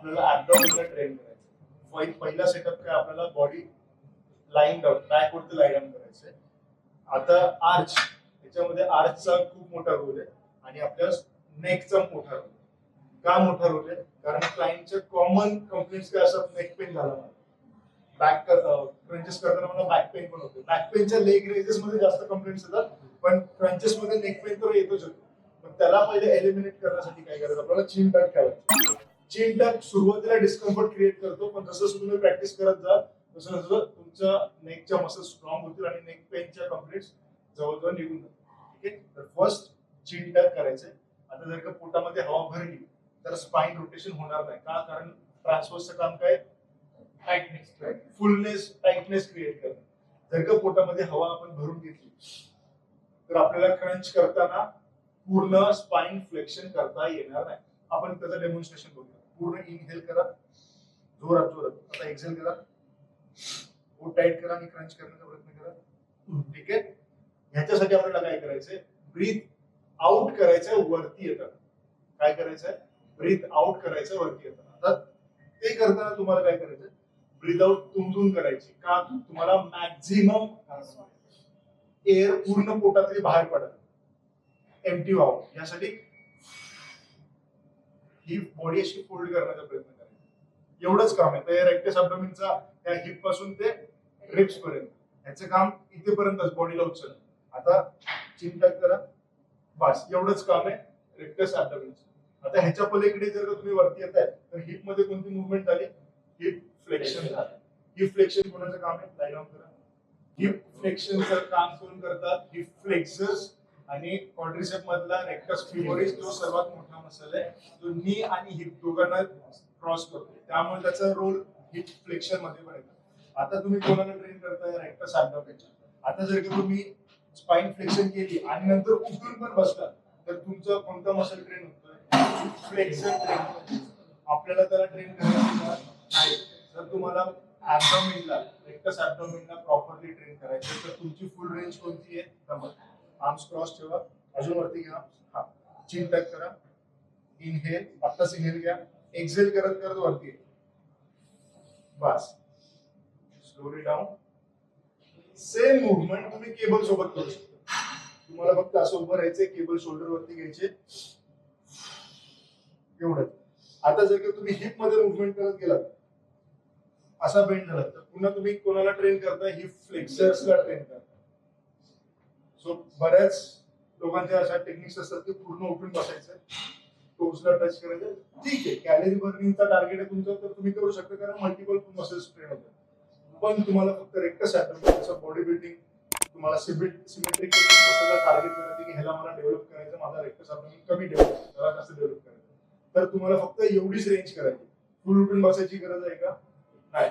आपल्याला ऍबडॉमिनला ट्रेन करायचं. पहिला सेटअप काय आपल्याला बॉडी लाईन डाऊन बॅकवरती लाईन डाऊन करायचंय. आता आर्च याच्यामध्ये आर्चचा खूप मोठा रोल आहे. आणि आपल्या नेकचा मोठा रोल आहे. का मोठा रोल आहे? कारण क्लायंटच्या कॉमन कंप्लेंट्स काय असतात? नेक पेन झाला मला. बॅक क्रंचेस करताना मला बॅक पेन पण होतो. बॅक पेनच्या लेग रेजेस मध्ये जास्त कंप्लेंट्स येतात. पण क्रंचेस मध्ये नेक पेन तर येतोच होतो. पण त्याला पहिले एलिमिनेट करण्यासाठी काय करायचं? आपल्याला चिन बॅक ठेवायचं. चिन सुरुवातीला डिस्कम्फर्ट क्रिएट करतो पण जसं तुम्ही प्रॅक्टिस करत जा तसं तसं तुमच्या नेकच्या मसल स्ट्रॉंग होतील आणि नेक पेनच्या कंप्लेंट्स जवळजवळ निघून जातील. ठीक आहे? तर फर्स्ट चिन टॅक करायचंय. आता जर का पोटामध्ये हवा भरली तर स्पाइन रोटेशन होणार नाही. का? कारण ट्रान्सफरचं काम काय? टाइटनेस फुलनेस टाइटनेस क्रिएट करणं जर का पोटामध्ये हवा आपण भरून घेतली तर आपल्याला क्रंच करताना पूर्ण स्पाइन फ्लेक्शन करता येणार नाही. आपण त्याचं डेमॉन्स्ट्रेशन बघूया. पूर्ण इनहेल करा. जोरात जोरात. आता एक्झेल करा. पोट टाईट करा आणि क्रंच करण्याचा प्रयत्न करा. ठीक आहे? ह्याच्यासाठी आपल्याला काय करायचंय? ब्रीथ आउट करायचंय वरती येतात काय करायचंय? ब्रीथ आउट करायचं वरती येतात आता ते करताना तुम्हाला काय करायचं ब्रीथ आउट तुमतून करायची. का? तुम्हाला मॅक्झिमम एअर पूर्ण पोटातली बाहेर पडत एमटी व्हावं यासाठी ही बॉडी अशी फोल्ड करण्याचा प्रयत्न करायचा एवढंच काम आहे. तर रेक्टस अब्डोमिनचा त्या हिपपासून ते रिप्स पर्यंत. ह्याचं काम इथेपर्यंतच बॉडीला उचल आता चिंतक करा. बस एवढंच काम आहे रेक्टस अब्डोमिनचं आता ह्याच्या पलीकडे जर का तुम्ही वरती येत आहे तर हिपमध्ये कोणती मुवमेंट झाली हिप फ्लेक्शन झालं हिप फ्लेक्शन कोणाचं काम आहे? लाईन ऑफ करा. हिप फ्लेक्शनचं काम कोण करतात? हिप फ्लेक्सर्स आणि कॉन्ट्रिसेप मधला रेक्टस फ्युमोरिस जो सर्वात मोठा मसल आहे. जो नी आणि हिप दोघांना क्रॉस करतो. त्यामुळे त्याचा रोल हिप फ्लेक्शनमध्ये पण येतो. आता तुम्ही कोणाला ट्रेन करताय? रेक्टस ऍब्डोमेनला आता जर का तुम्ही स्पाइन फ्लेक्शन केली आणि नंतर उठून पण बसला तर तुमचं कोणतं मसल ट्रेन होतोय? फ्लेक्शन ट्रेन आपल्याला त्याला ट्रेन करायचं नाही. जर तुम्हाला ऍब्डोमेनला रेक्टस ऍब्डोमेनला प्रॉपरली ट्रेन करायचं तर तुमची फुल रेंज कोणती आहे? कमर आर्म्स क्रॉस ठेवा. अजून वरती घ्या. हा. चीन टक करा. इनहेल आत्ताच इनहेल घ्या. एक्झेल करत करत वरती बस. स्लोली डाऊन सेम मुवमेंट तुम्ही केबल सोबत करू शकता. तुम्हाला फक्त असं उभं राहायचंय केबल शोल्डर वरती घ्यायचे. एवढंच. आता जर का तुम्ही हिपमध्ये मुवमेंट करत गेलात असा बेंड झाला तर पुन्हा तुम्ही कोणाला ट्रेन करता हिप फ्लेक्सर्सला ट्रेन करता सो बऱ्याच लोकांच्या अशा टेक्निक्स असतात की पूर्ण उठून बसायचं. टोचला टच करायचं. ठीक आहे कॅलरी बर्निंगचा टार्गेट आहे तुमचं तर तुम्ही करू शकता कारण मल्टिपल मसल्स ट्रेन होतात. पण तुम्हाला फक्त रेक्टस जसं बॉडी बिल्डिंग तुम्हाला सिमेट्रिक मसलला टार्गेट करायचं की ह्याला मला डेव्हलप करायचं माझा रेक्टस कमी डेव्हलप त्याला जास्त डेव्हलप करायचं. तर तुम्हाला फक्त एवढीच रेंज करायची. फुल उठून बसायची गरज आहे का?